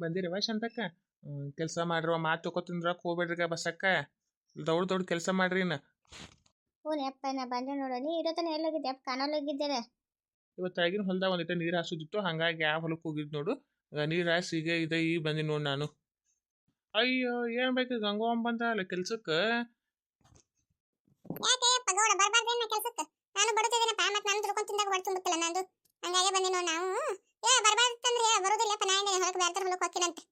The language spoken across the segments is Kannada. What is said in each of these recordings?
ಬಂದಿರವ ಶಾಂತಕ್ಕ ಕೆಲಸ ಮಾಡ್ರವ ಮಾತು ತಗೋತಿಂದ್ರಕ್ಕೆ ಹೋಗ್ಬೇಡ್ರಿಗ ಬಸಕ್ಕ ದೊಡ್ಡ ದೌಡ್ ಕೆಲಸ ಮಾಡ್ರಿ ಇನ್ನ. ಹ್ಞೂ ಅಪ್ಪ ನಾ ಬಂದೆ ನೋಡು. ನೀ ಇರೋತನ ಎಲ್ಲೋಗಿದ್ದೆ ಅಪ್ಪ ಕಾಣೋಲ್ಲೋಗಿದ್ದೇನೆ ಇವತ್ತು ತೆಳಗಿನ ಹೊಲ್ದಾಗ ಒಂದಿಟ್ಟ ನೀರು ಹಾಸೋದಿತ್ತು. ಹಂಗಾಗಿ ಆ ಹೊಲಕ್ಕೆ ಹೋಗಿದ್ದು ನೋಡು. ನೀರು ಹಾಸಿ ಈಗ ಇದೆ ಈ ಬಂದಿ ನೋಡು ನಾನು. ಅಯ್ಯೋ ಏನ್ ಬೇಕು ಗಂಗೋಮ್ ಬಂದ ಅಲ್ಲ ಕೆಲ್ಸಕ್ಕೆ? ಯಾಕೆ ಅಪ್ಪ ಗೌಡ ಬರ್ಬಾರ್ದೇನ ಕೆಲ್ಸಕ್ಕೆ? ನಾನು ಬಡುತ್ತಿದ್ದೇನಪ್ಪ ಮತ್ತೆ ನಾನು ತಿಳ್ಕೊಂಡು ತಿಂದಾಗ ಹೊಡೆ ತುಂಬುತ್ತಲ್ಲ ನಂದು. ಹಂಗಾಗಿ ಬಂದಿ ನೋಡು ನಾವು. ಏ ಬರ್ಬಾರ್ದಂದ್ರೆ ಬರೋದಿಲ್ಲಪ್ಪ ನಾ ಹೊರಗೆ ಬೇರೆ ಹೊಲಕ್ಕೆ ಹೋಗ್ತೀನಂತೆ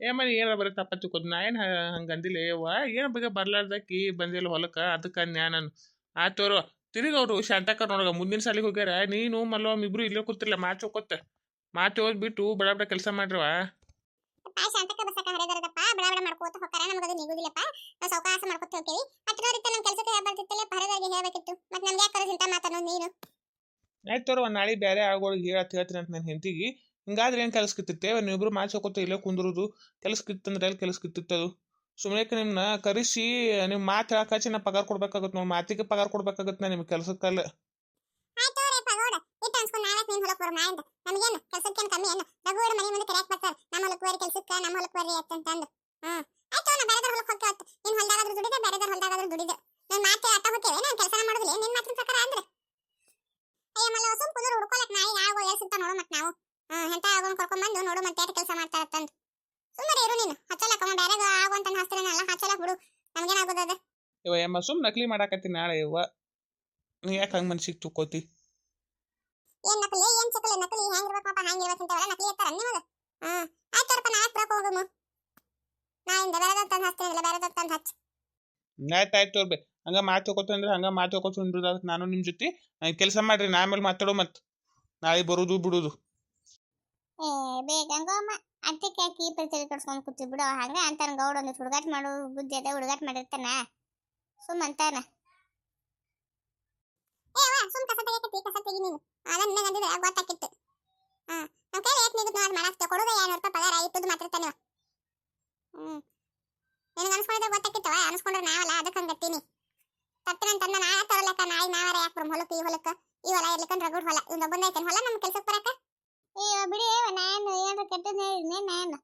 ಏ ಮನೆ ಏನಾರ ಬರೀ ತಪ್ಪ ತಿಕ್ಕೋದು ನಾ ಏನು ಹಂಗೆ ಅಂದಿಲ್ಲ ಯವ್ವ ಏನು ಬಗ್ಗೆ ಬರ್ಲಾರ್ದಕ್ಕಿ ಬಂದಿಲ್ಲ ಹೊಲಕ್ಕೆ ಅದಕ್ಕೆ ಅನ್ಯಾ ನಾನು ಆತೋರು ತಿರುಗಿ ಅವರು ಶಾಂತಕ್ಕ ನೋಡಗ ಮುಂದಿನ ಸಾಲಿಗೆ ಹೋಗ್ಯಾರ. ನೀನು ಮಲ್ಲವಮ್ಮ ಇಬ್ರು ಇಲ್ಲೇ ಕೂತಿರ್ಲ ಮಾತು ಹೋಗ್ಕೊತ ಮಾತು ಬಿಟ್ಟು ಬಡ ಬಡ ಕೆಲಸ ಮಾಡ್ರವ. ಅಪ್ಪ ಶಾಂತಕ ಬಸಕ ಹರಿದರದಪ್ಪ. ಬಡ ಬಡ ಮಾಡ್ಕೋತ ಹೋಗ್ತಾರ. ಅದು ನಿಗುದಿಲ್ಲಪ್ಪ. ನಾವು ಸಾವಕಾಶ ಮಾಡ್ಕೋತ ಹೋಗ್ತೀವಿ ಅಷ್ಟರವರಿತ್ತ ನಮ್ಮ ಕೆಲಸಕ್ಕೆ ಹೇಳ್ಬಾರ್ದಿತ್ತಲ್ಲ ಪರದಾಗಿ ಹೇಳ್ಬೇಕಿತ್ತು. ಮತ್ತೆ ನಮ್ಗೆ ಯಾಕೆ ಇಂಥ ಮಾತನ್ನು ನೀನು? ಆಯ್ತು ತೋರು ನಾಳೆ ಬೇರೆ ಆಗೋಳಿಗೆ ಹೇಳತ್ ಹೇಳ್ತೀನಿ ಅಂತ ನನ್ನ ಹೆಂಡತಿಗೆ. ಹಿಂಗಾದ್ರೆ ಏನು ಕೆಲಸ ಕಿತ್ತಿತ್ತೆ ನೀವಿಬ್ರು ಮಾಚ್ ಹೋಗೋತ ಇಲ್ಲೇ ಕುಂದ್ರುದು. ಕೆಲಸ ಕಿತ್ತಂದ್ರೆ ಎಲ್ಲಿ ಕೆಲಸ ಕಿತ್ತಿತ್ತದು ಸುಮ್ಮನೆ ನಿಮ್ಮನ್ನ ಕರೆಸಿ ನಿಮ್ಮ ಮಾತು ಹೇಳಕ್ಕಾಚಿ ನಾ ಪಗಾರ ಕೊಡ್ಬೇಕಾಗತ್ತೆ ನೋಡಿ, ಮಾತಿಗೆ ಪಗಾರ ಕೊಡ್ಬೇಕಾಗತ್ತೆ ನಾ ನಿಮ್ಗೆ ಕೆಲಸಕ್ಕಲ್ಲ. ನೀನು ಕಮ್ಮಿ ಮನೆ ಮುಂದೆ ನಮ್ಮ ಹೊಲಕ್ಕೆ ಕೆಲಸಕ್ಕೆ, ನಮ್ಮ ಹೊಲಕ್ಕೆ ಬರೀ ಅಂತಂದು ಹ್ಮ್. ಆಯ್ತು ನಾ ಬೇರೆದ್ರ ಹೊಲಕ್ಕೆ ಹೋಗ್ತಾ ನಿನ್ ಹೊಲ್ದಾಗಾದ್ರೂ ದುಡಿದೆ ಬೇರೆದ್ರ ಹೊಲ್ದಾಗಾದ್ರೂ ದುಡಿದೆ. ನನ್ನ ಮಾತೇ ಆಟ ಹೋಗ್ತೇವೆ ನಾನು ಕೆಲಸ ಮಾಡೋದಿಲ್ಲ ನಿನ್ ಮಾತಿನ ಪ್ರಕಾರ ಅಂದ್ರೆ ಅಯ್ಯ ಮಲ್ಲ ಹೊಸ ಕುದುರು ಹುಡ್ಕೊಳಕ್ ನಾಯಿ ಯಾವ ಮತ್ತೆ ನಾವು ಹ್ಮ್ ಎಂತ ಆಗೋನ್ ಕರ್ಕೊಂಡ್ ಬಂದು ನೋಡು ಮತ್ತೆ ಕೆಲಸ ಮಾಡ್ತಾರ ತಂದು ಸುಮ್ಮನೆ ಇರು ನೀನು ಹಚ್ಚಲಕ್ಕ ಅವ ಬೇರೆ ಆಗೋ ಅಂತ ಹಾಸ್ತಾನಲ್ಲ ಹಚ್ಚಲಕ್ ಬಿಡು ನಮ್ಗೇನಾಗೋದದ ಇವ ಯಮ್ಮ ಸುಮ್ ನಕಲಿ ಮಾಡಾಕತ್ತಿ ನಾಳೆ ಇವ ನೀ ಯಾಕೆ ಹಂಗ್ ಮನ್ಸಿಗೆ ತುಕ್ಕೋತಿ ಏನ್ ನಕಲಿ ಏನ್ ಚಕಲಿ ನಕಲಿ ಹೆಂಗಿರ್ಬೇಕಪ್ಪ ಅಂತ ಅಂತವಲ್ಲ ನಕಲಿ ಇರ್ತಾರ ನಿಮಗ? ಹ್ಮ್ ಆಯ್ತು ಅವ್ರಪ್ಪ ನಾಳೆ ಬರಕ್ ಹೋಗಮ್ಮ ನಾಯಿಂದ ಬೇರೆ ತಂದು ಹಚ್ತೇನಿಲ್ಲ ಬೇರೆ ತಂದು ಹಚ್ಚ. ಆಯ್ತು ಆಯ್ತು ತೋರ್ಬೆ ಹಂಗ ಮಾತು ಹೋಗೋತ ಅಂದ್ರೆ ಹಂಗ ಮಾತು ಹೋಗೋತ ನಾನು ನಿಮ್ಮ ಜೊತೆ ಕೆಲಸ ಮಾಡ್ರಿ ನಾ ಆಮೇಲೆ ಮಾತಾಡೋ ಮತ್ತೆ. ನಾಳೆ ಬರೋದು ಬಿಡೋದು. ಏ ಬೇಕಂಗಮ್ಮ ಅದಕ್ಕೆ ಕಟ್ಸ್ಕೊಂಡ್ ಕೂತಿ ಬಿಡು ಹಂಗ ಅಂತಾನ ಗೌಡ ಒಂದು ಹುಡುಗಾಟ ಮಾಡು. ಬುದ್ಧಿ ಅದ ಹುಡುಗಾಟ ಮಾಡಿರ್ತಾನ. ಸುಮ್ ಅಂತಾನ. ಏ ಅವ್ವ, ಸುಮ್ ಕಸ ತೆಗಿಯಕತ್ತಿ ಕಸ ತೆಗಿ ನೀನು. ಅದನ್ನ ನನಗೆ ಅಂದಿದ್ರೆ ಗೊತ್ತಾಕಿತ್ತು. ಹಾ ನಮ್ಮ ಕೈಲಿ ಏಟ್ ನಿಗುದ್ ನೋಡಿ ಮಾಡಾಕ್ತೇವೆ ಕೊಡೋದು ಏಳ್ನೂರು ರೂಪಾಯಿ ಪಗಾರ ಇಟ್ಟದ್ದು ಮಾತಾಡ್ತಾನೆ ಇವ. ಹ್ಮ್. ನಿನಗೆ ಅನ್ಸ್ಕೊಂಡಿದ್ರೆ ಗೊತ್ತಾಕಿತ್ತವ ಅನ್ಸ್ಕೊಂಡ್ರೆ ನಾವಲ್ಲ ಅದಕ್ಕೆ ಹಂಗತ್ತೀನಿ ತತ್ತಿನಂತಂದ ನಾ ತಗೊಳಕ ನಾಯಿ ನಾವರ ಯಾಕೆ ಬರಮ್? ಹೊಲಕ್ಕೆ, ಈ ಹೊಲಕ್ಕೆ. ಈ ಹೊಲ ಇರ್ಲಿಕ್ಕನ್ ರಗುಡ್ ಹೊಲ. ಇವ್ನ ಒಬ್ಬಂದೈತೇನು ಹೊಲ ನಮ್ಮ ಕೆಲ್ಸಕ್ಕೆ ಬರಕ? ಅಯ್ಯೋ, ಬಿಡಿ ನಾನು ಏನಾರ ಕೆಟ್ಟದ್ ಹೇಳಿದ್ನೆ ನಾನು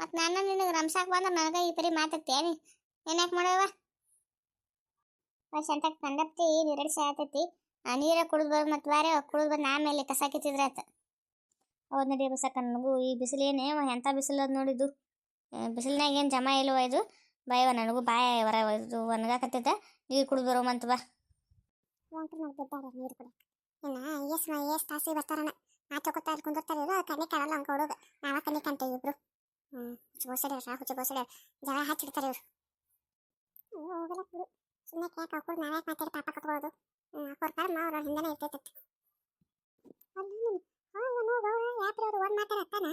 ಮತ್ತು ನಾನು ನಿನಗೆ ರಂಸಾಕ್ ಬಂದ್ರೆ ನನಗೆ ಈ ಪರಿ ಮಾತಾಡ್ತೇನೆ ಏನ್ಯಾಕೆ ಮಾಡವ? ವರ್ಷ ಅಂತ ಕಂಡಪ್ತಿ ನೀರಡಿ ಸಾತೈತಿ ಆ ನೀರ ಕುಡಿದು ಬಂದು ಮತ್ತೆ ಬಾರೆ ಕುಡಿದು ಬಂದು ಆಮೇಲೆ ಕಸ ಕಿತ್ತಿದ್ರೆ ಆತ. ಹೌದು ನಡಿ ಬಸಕ್ಕ ನನಗೂ ಈ ಬಿಸಿಲು ಏನೇ ಎಂಥ ಬಿಸಿಲು ಅದು ನೋಡಿದ್ದು? ಬಿಸಿಲಿನಾಗ ಏನು ಜಮಾ ಇಲ್ವ ಇದು? ಬಾಯವ ನನಗೂ ಬಾಯ ಹೊರ ಇದು, ಒಣಗಾಕತ್ತೈತೆ. ನೀರು ಕುಡಿದು ಬರೋಮಂತ ಬಾ. ನೀರು ಕುಡಿಯಕ್ಕೆ ಇನ್ನ ಎಸ್ ಎಸ್ ತಾಸಿಗೆ ಬರ್ತಾರಣ ಮಾತು ಕೊತ್ತಾ ಕುಂದಿರ್ತಾರೆ ಇವರು, ಕಣ್ಣಿ ಕಾಣಲ್ಲ ಹಂಗೆ ಹುಡುಗ ನಾವ ಕಣ್ಣಿ ಕಾಣ್ತೇವೆ ಇಬ್ರು. ಹ್ಞೂ ಹುಚ್ಚ ಬೋಸಡ್ಯಾರ ಹುಚ್ಚ ಬೋಸಡ್ಯಾರ ಜಗಳ ಹಚ್ಚಿಡ್ತಾರೆ ಇವರು. ಹೋಗಲ್ಲ ಬಿಡು. ಸುಮ್ಮನೆ ಕೇಕ್ ಹಾಕೊಂಡು ನಾವ್ಯಾಕೆ ಮಾತಾಡಿ ಪಾಪ ಕಟ್ಕೊಳ್ಳೋದು ಕರ್ಮ ಅವ್ರ ಹಿಂದೆನೇ ಇರ್ತೈತೆ ಯಾಕ್ರಿ ಅವ್ರು ಒಂದು ಮಾತಾಡತ್ತಾನ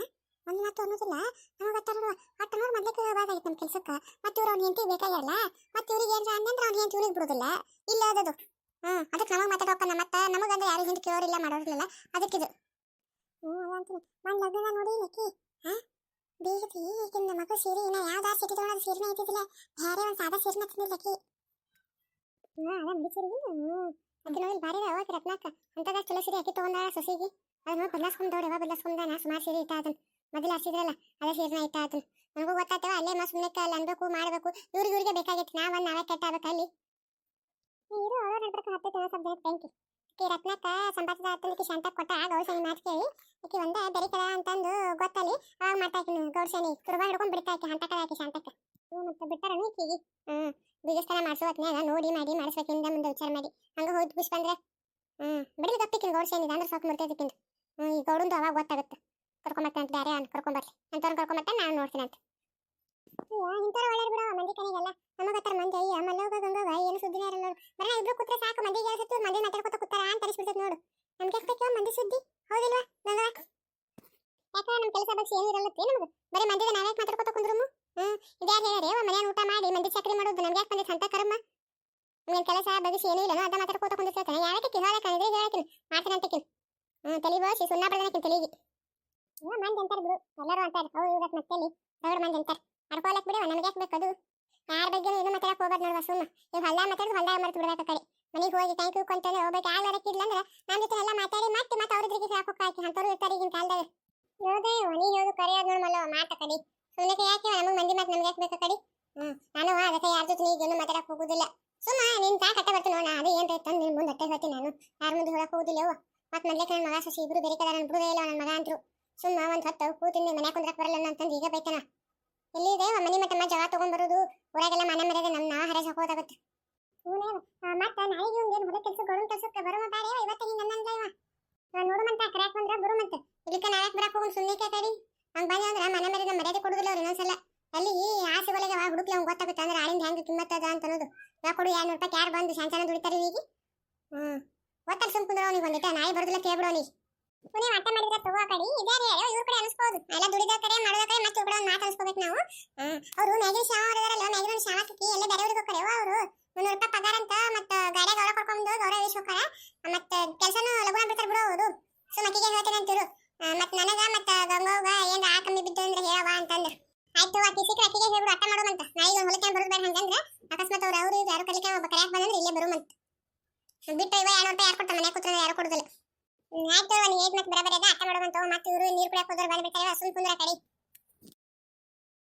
ಒಂದು ಮಾತು ಅನ್ನೋದಿಲ್ಲ. ನಮಗೆ ನೋಡುವ ಒಟ್ಟು ನೋಡಿ ಮೊದಲೇ ಬಾದಾಗಿತ್ತು ನಮ್ಮ ಕೆಲಸಕ್ಕೆ. ಮತ್ತೆ ಇವ್ರು ಅವ್ನು ಹೆಂಡತಿ ಬೇಕಾಗಿರಲ್ಲ ಮತ್ತೆ ಇವ್ರಿಗೆ ಏನಾರ ಅಂದಂದ್ರೆ ಅವ್ನು ಹೆಂಡತಿ ಇವ್ರಿಗೆ ಬಿಡೋದಿಲ್ಲ ಇಲ್ಲ ಅದದು. ಹ್ಞೂ ಅದಕ್ಕೆ ನಮಗೆ ಮಾತಾಡೋಕನ್ನ ಮತ್ತೆ. ನಮಗಂದ್ರೆ ಯಾರು ಹಿಂದೆ ಕೇಳೋರಿಲ್ಲ ಮಾಡೋರಿಲ್ಲ ಅದಕ್ಕಿದು ಹ್ಞೂ ಅಂತೀನಿ. ಲಗ್ನ ನೋಡಿ ಲಕ್ಕಿ ಹಾಂ? ಬೀಗತಿ ಈಗಿನ ಮಗು ಸೀರೆ, ಇನ್ನ ಯಾವ್ದು ಐತಿದ್ದಿಲ್ಲ ಬೇರೆ ಒಂದು ಸಾದಾ ಹ್ಞೂ ಸೀರೆ ಹ್ಞೂ ಅದು ನೋಡಿ ಭಾರಿ ರತ್ನಾಕ. ಅಂತದ ಚಲೋ ಸೀರೆ ಹಾಕಿ ತೊಗೊಂಡಾಳ ಸೊಸಿಗೆ. ಅದನ್ನ ನೋಡಿ ಬದಲಾಸ್ಕೊಂಡವ್ರು ಬದಲಾಸ್ಕೊಂಡ ಸುಮಾರು ಸೀರೆ ಇಟ್ಟ ಅದನ್ನ ಮೊದಲು ಹಸಿದ್ರಲ್ಲ ಅದೇ ಸೀರೆನ ಇಟ್ಟ ಅದನ್ನ ಅಲ್ಲೇ ಮಾ ಅಲ್ಲಿ ಅನ್ಬೇಕು, ಮಾಡಬೇಕು. ಇವ್ರಿಗೆ ಇವ್ರಿಗೆ ಬೇಕಾಗಿತ್ತು ನಾವೊಂದು ನಾವೇ ಕೆಟ್ಟ ಅಲ್ಲಿ. ಇರು ಅವಳ ನಡ್ಬರ್ಕ ಹತ್ತೈತೆ ಸಬ್ಜೆಕ್ಟ್ ಬೆಂಕಿ. ಈ ರತ್ನಕ್ಕ ಸಂಪಾದದ ಹತ್ತಲಿಕ್ಕೆ ಶಾಂತ ಕೊಟ್ಟ ಗೌಡ್ಸನಿ ಮಾತು ಕೇಳಿ, ಈಕಿ ಒಂದ ಬೆರಿಕದ ಅಂತಂದು ಗೊತ್ತಲ್ಲಿ ಅವಾಗ ಮಾತಾಕಿನ ಗೌಡ್ಸನಿ ಕುರುಬ ಹಿಡ್ಕೊಂಡು ಬಿಡ್ತಾಕಿ ಹಂತ ಕಡೆ ಆಕಿ ಶಾಂತಕ್ಕೆ. ಹ್ಞೂ ಮತ್ತೆ ಬಿಟ್ಟಾರ ಈಕಿಗೆ? ಹ್ಞೂ ಬೀಗಸ್ಥಾನ ಮಾಡಿಸೋ ಹೊತ್ನ್ಯಾಗ, ನೋಡಿ ಮಾಡಿ ಮಾಡಿಸ್ಬೇಕಿಂದ ಮುಂದೆ ವಿಚಾರ ಮಾಡಿ. ಹಂಗ ಹೋಗಿ ಖುಷಿ ಬಂದ್ರೆ ಹ್ಞೂ ಬಿಡ್ಲಿ ಗಪ್ಪಿಕಿನ ಗೌಡ್ಸನಿ ಅಂದ್ರೆ ಸ್ವಲ್ಪ ಮುರ್ತೈತಿಕಿಂದ ಹ್ಞೂ ಈ ಗೌಡಂದು ಅವಾಗ ಗೊತ್ತಾಗುತ್ತೆ. ಕರ್ಕೊಂಬರ್ತಾನೆ ಅಂತ ಬೇರೆ ಅಂತ ಕರ್ಕೊಂಬರ್ಲಿ. ಅಂಥವ್ರನ್ನ ಕರ್ಕೊಂಬರ್ತಾನೆ, ನಾನು ನೋಡ್ತೀನಿ ಅಂತ. ಇಂಥವ್ರು ಒಳ್ಳೆ ಬಿಡೋ, ಮಂದಿ ಕಣಿಗೆಲ್ಲ ನಮಗತ್ತರ ಮಂದಿ ಅಯ್ಯ ಮಲ್ಲೋಗ ಗಂಗೋಗ ಏನು ಸುದ್ದಿನೇ ಇರಲ್ಲ ನೋಡು ಬರೀ ಇಬ್ರು ಕೂತ್ರೆ ಸಾಕು ಮಂದಿ ಕೆಲಸತ್ತು ಮಂದಿ ಮಾತಾಡ್ಕೊತ ಕೂತಾರ ಅಂತ ಅನಿಸ್ಬಿಡ್ತೈತೆ ನೋಡು ನಮ್ಗೆ ಎಷ್ಟು ಬೇಕೋ ಮಂದಿ ಸುದ್ದಿ ಹೌದಿಲ್ವಾ ಗಂಗ ಯಾಕ ನಮ್ಮ ಕೆಲಸ ಬಗ್ಗೆ ಏನು ಬರೀ ಮಂದಿದ ನಾವ್ಯಾಕೆ ಮಾತಾಡ್ಕೊತ ಕುಂದ್ರಮ್ಮ ಹ್ಮ್, ಇದ್ಯಾರು ಅವ ಊಟ ಮಾಡಿ, ಮಂದಿ ಚಕ್ರಿ ಮಾಡೋದು, ನಮ್ಗೆ ಯಾಕೆ ಬಂದಿತ್ತು ಅಂತ ಕರ್ಮ? ನಿನ್ನ ಕೆಲಸ ಬಗ್ಗೆ ಏನು ಇಲ್ಲ ಅದ ಮಾತಾಡ್ಕೊತ ಕುಂದಿರ್ತಾನೆ ಯಾಕೆ ಹೇಳಕ್ಕೆ ಅಂದ್ರೆ ಹೇಳ್ತೀನಿ ಮಾಡ್ತಾನಂತಕಿನ್ ಹ್ಮ್, ತಲೆ ಬೋಸಿ, ಸುಣ್ಣ ಬಡ್ದನಕಿನ್ ತಲೆಗೆ. ಮಂದಿ ಅಂತಾರೆ ಬಿಡು. ಎಲ್ಲರೂ ಅಂತಾರೆ. ಅವ್ರು ಇವ್ರತ್ ಮತ್ತಲ್ಲಿ ದೊಡ್ಡ ಮಂದಿ ಅಂತಾರೆ. ಅಡ್ಕೊಳಕ್ ಬಿಡಿ, ನಮ್ಗೆ ಯಾಕೆ ಬೇಕದು? ಯಾರ ಬಗ್ಗೆ ಏನು ಮಾತಾಡಕ್ ಹೋಗ್ಬಾರ್ದು ನೋಡುವ ಸುಮ್ಮ ನೀವು ಹೊಲ ಮಾತಾಡೋದು, ಹೊಲ್ದಾಗ ಮರ್ತು ಬಿಡ್ಬೇಕು ಕಡೆ. ಮನೆಗೆ ಹೋಗಿ ಟ್ಯಾಂಕ್ ಕೊಂತಾನೆ ಹೋಗ್ಬೇಕು. ಯಾರು ಬರಕ್ಕಿಲ್ಲ ಅಂದ್ರೆ ನಮ್ಮ ಜೊತೆ ಎಲ್ಲ ಮಾತಾಡಿ, ಮತ್ತೆ ಮತ್ತೆ ಅವ್ರ ಇದ್ರಿಗೆ ಹಾಕೋಕೆ ಹಾಕಿ ಈಗಿನ ಕಾಲದಾಗ ಹೌದೇ ನೀ ಹೇಳು ಕರೆ ಅದ್ ನೋಡ್ಮಲ್ಲ ಮಾತ ಕಡಿ ಸುಮ್ಮನೆ ಯಾಕೆ ನಮಗೆ ಮಂದಿ ಮಾತು ನಮ್ಗೆ ಯಾಕೆ ಬೇಕಾ ಕಡಿ ಹ್ಮ್ ನಾನು ಅದಕ್ಕೆ ಯಾರ ಜೊತೆ ಈಗೇನು ಮಾತಾಡಕ್ ಹೋಗುದಿಲ್ಲ ಸುಮ್ಮ ನಿನ್ ತಾ ಕಟ್ಟ ಬರ್ತೀನಿ ನೋಡ ಅದು ಏನ್ ತಂದು ನಿನ್ ಮುಂದೆ ಅಟ್ಟೆ ಬರ್ತೀನಿ ನಾನು. ಯಾರ ಮುಂದೆ ಹೇಳಕ್ ಹೋಗುದಿಲ್ಲ ಅವ್ವ. ಮತ್ ಮೊದ್ಲೇಕ ನನ್ನ ಮಗ ಸಸಿ ಇಬ್ರು ಬೇರೆ ಕದ ನನ್ ಬಿಡುದೇ ಇಲ್ಲ ನನ್ನ ಮಗ ಅಂತರು ಸುಮ್ಮ ಒಂದ್ ಹೊತ್ತು ಕೂತಿಂದ ಮನೆ ಕುಂದ್ರಕ್ ಬರಲ್ಲ ಅಂತಂದು ಈಗ ಬೈತಾನ. ಎಲ್ಲಿದೆ ಮನಿ ಮತ್ತಮ್ಮ ಜಗ ತಗೊಂಡ್ಬರೋದು ಊರಾಗೆಲ್ಲ ಮನೆ ಮರ್ಯಾದೆ ನಮ್ಮ ನಾ ಹರಜ್ ಹಾಕೋದಾಗತ್ತೆ. ಮತ್ತ ನಾಳೆಗೆ ಏನು ಏನ್ ಹೊಲ ಕೆಲಸ ಗೌಡನ್ ಕೆಲಸಕ್ಕೆ ಬರೋ ಬಾರೆ ಇವತ್ತ ಹಿಂಗ ಅನ್ನಂದ ಇವ. ನೋಡುಮಂತ ಕರೆಯಕ್ ಬಂದ್ರ ಬರು ಮತ್ತೆ. ಇಲ್ಲಿಕ ನಾಳಕ್ ಬರಕ್ ಹೋಗಿ ಸುಮ್ಮನೆ ಕೇಳಿ ಹಂಗ ಬಂದ ಅಂದ್ರ ಮನೆ ಮರ್ಯಾದೆ ಮರ್ಯಾದೆ ಕೊಡುದಿಲ್ಲ ಅವ್ರು ಇನ್ನೊಂದ್ಸಲ. ಅಲ್ಲಿ ಆಸೆ ಒಳಗೆ ಹುಡುಕ್ಲಿ ಅವ್ನು ಗೊತ್ತಾಗುತ್ತೆ? ಅಂದ್ರೆ ಆಳಿಂದ ಹೆಂಗ್ ಕಿಮ್ಮತ್ತದ ಅಂತ ಯಾ ಕೊಡು ಎರಡು ರೂಪಾಯಿ ಯಾರು ಬಂದು ಸಣ್ಣ ದುಡಿತಾರೆ ಈಗ? ಹ್ಞೂ ಗೊತ್ತಲ್ಲ ಸುಮ್ ಕುಂದ್ರ ಅವ್ನಿಗೆ ಒಂದಿಟ ನಾಯಿ ಬರೋದಿಲ್ಲ ಕೇಳ್ಬಿಡೋನಿ ಪುನೇ ಮಾಟ ಮಾಡಿದ್ರೆ ತಗೋ ಕಡೆ. ಇದಾರೆ ಇವ್ರ ಕಡೆ ಅನಿಸ್ಬೋದು. ಎಲ್ಲ ದುಡಿದ ಕಡೆ ಮಾಡೋದ ಕಡೆ ಮತ್ತೆ ಇವ್ರ ಒಂದು ಮಾತು ಅನ್ಸ್ಕೋಬೇಕು ನಾವು. ಅವರು ಮ್ಯಾಗಿನ ಶಾವ ಅವರಲ್ಲ ಮ್ಯಾಗಿನ ಸಿಕ್ಕಿ ಎಲ್ಲ ಬೇರೆಯವ್ರಿಗೆ ಹೋಗ್ತಾರೆ. ಅವರು. ಮುನ್ನೂರು ರೂಪಾಯಿ ಪಗಾರ ಅಂತ, ಮತ್ತೆ ಗಾಡಿಯಾಗ ಗೌರವ ಕೊಡ್ಕೊಂಡು ಗೌರವ ಇಸ್ ಹೋಗ್ತಾರ. ಮತ್ತೆ ಕೆಲಸನೂ ಲಗುನ ಬಿಡ್ತಾರೆ ಬಿಡು ಅವರು. ಸೊ ಮಕ್ಕಿಗೆ ಹೇಳ್ತೇನೆ ಅಂತಿರು. ಮತ್ತೆ ನನಗ ಮತ್ತೆ ಗಂಗೋಗ ಏನ್ ಆ ಕಮ್ಮಿ ಬಿದ್ದು ಅಂದ್ರೆ ಹೇಳವಾ ಅಂತಂದ್ರು. ಆಯ್ತು ಆ ಕಿಸಿಕ ಅಕ್ಕಿಗೆ ಹೇಳ್ಬಿಡು ಅಟ್ಟ ಮಾಡೋಮಂತ. ನಾಳೆಗೆ ಒಂದು ಹೊಲಕ್ಕೆ ಬರೋದು ಬೇಡ ಹಂಗಂದ್ರೆ ಅಕಸ್ಮಾತ್ ಅವ್ರು ಅವ್ರು ಯಾರು ಕಲಿಕೆ ಒಬ್ಬ ಕರೆಯಕ್ ಬಂದ್ರೆ ಇಲ್ಲೇ ಬರುಮಂತ. ಬಿಟ್ಟು ಇವ ಎರಡು ರೂಪಾಯಿ ಯಾರು ಕೊಡ್ತಾರೆ ಮನೆ ಕೂತ್ರೆ ಯಾರು ಕೊಡೋದಿಲ್ಲ. ಆಯ್ತು ಅವ್ನು ಏಜ್ ಮತ್ತೆ ಬರಬರ ಅಟ್ಟ ಮಾಡೋಮಂತ ಮತ್ತೆ ಇವರು ನೀರು ಕುಡಿಯಕ್ಕೆ ಹೋದ್ರೆ ಬಂದ್ಬಿಡ್ತಾರೆ. ಸುಮ್ ಕುಂದ್ರ ಕಡಿ